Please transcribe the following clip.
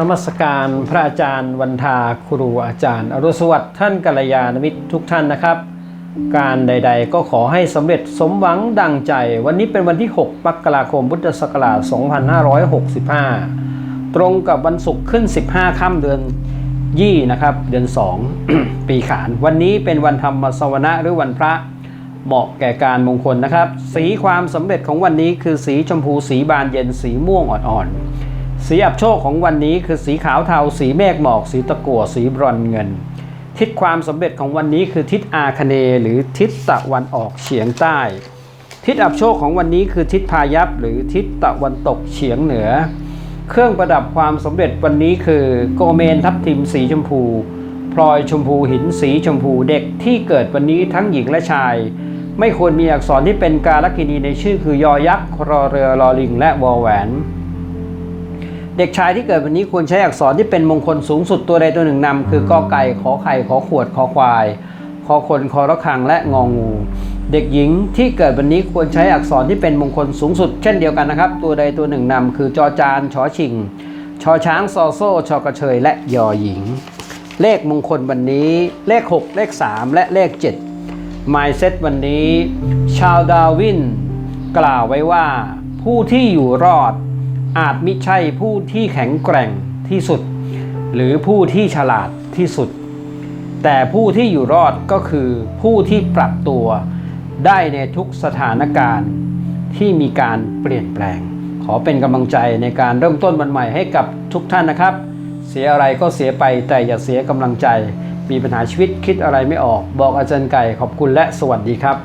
นมัสการพระอาจารย์วันทาครูอาจารย์ อรุสวัสดิ์ท่านกัลยาณมิตรทุกท่านนะครับ การใด ๆ ก็ขอให้สำเร็จสมหวังดังใจ วันนี้เป็นวันที่ 6 มกราคมพุทธศักราช 2565 ตรงกับวันศุกร์ขึ้น 15 ค่ำเดือนยี่นะครับ เดือน 2 ปีขาน วันนี้เป็นวันธรรมสวนะหรือวันพระเหมาะแก่การมงคลนะครับ สีความสำเร็จของวันนี้คือสีชมพูสีบานเย็นสีม่วงอ่อนๆ สีอับโชคของวันนี้คือสีขาวเทา สีเมฆหมอก สีตะกั่วสีบรอนเงิน ทิศความสำเร็จของวันนี้คือทิศอาคเนหรือทิศตะวันออกเฉียงใต้ ทิศอับโชคของวันนี้คือทิศพายัพหรือทิศตะวันตกเฉียงเหนือ เครื่องประดับความสำเร็จวันนี้คือโกเมนทับทิมสีชมพู พลอยชมพูหินสีชมพูเด็กที่เกิดวันนี้ทั้งหญิงและชาย ไม่ควรมีอักษรที่เป็นการกินีในชื่อคือยอยักษ์รอเรือรอลิง และวอแหวน เด็กชายที่เกิดวันนี้ควรใช้อักษรที่เป็นมงคลสูงสุดตัวใดตัวหนึ่งนำคือกอไก่ขอไข่ขอขวดขอควายคอคนคอระฆังและงองู เด็กหญิงที่เกิดวันนี้ควรใช้อักษรที่เป็นมงคลสูงสุด เช่นเดียวกันนะครับ ตัวใดตัวหนึ่งนำคือจอจานชอชิงชอช้างซอโซ่ชอกระเชยและยอหญิง เลขมงคลวันนี้ เลข 6 เลข 3 และเลข 7 m y s e t วันนี้ ชาวดาวิน กล่าวไว้ว่า ผู้ที่อยู่รอด อาจมิใช่ผู้ที่แข็งแกร่งที่สุด หรือผู้ที่ฉลาดที่สุด แต่ผู้ที่อยู่รอดก็คือผู้ที่ปรับตัวได้ในทุกสถานการณ์ที่มีการเปลี่ยนแปลง ขอเป็นกำลังใจในการเริ่มต้นวันใหม่ให้กับทุกท่านนะครับ เสียอะไรก็เสียไปแต่อย่าเสียกำลังใจ มีปัญหาชีวิตคิดอะไรไม่ออก บอกอาจารย์ไก่ขอบคุณและสวัสดีครับ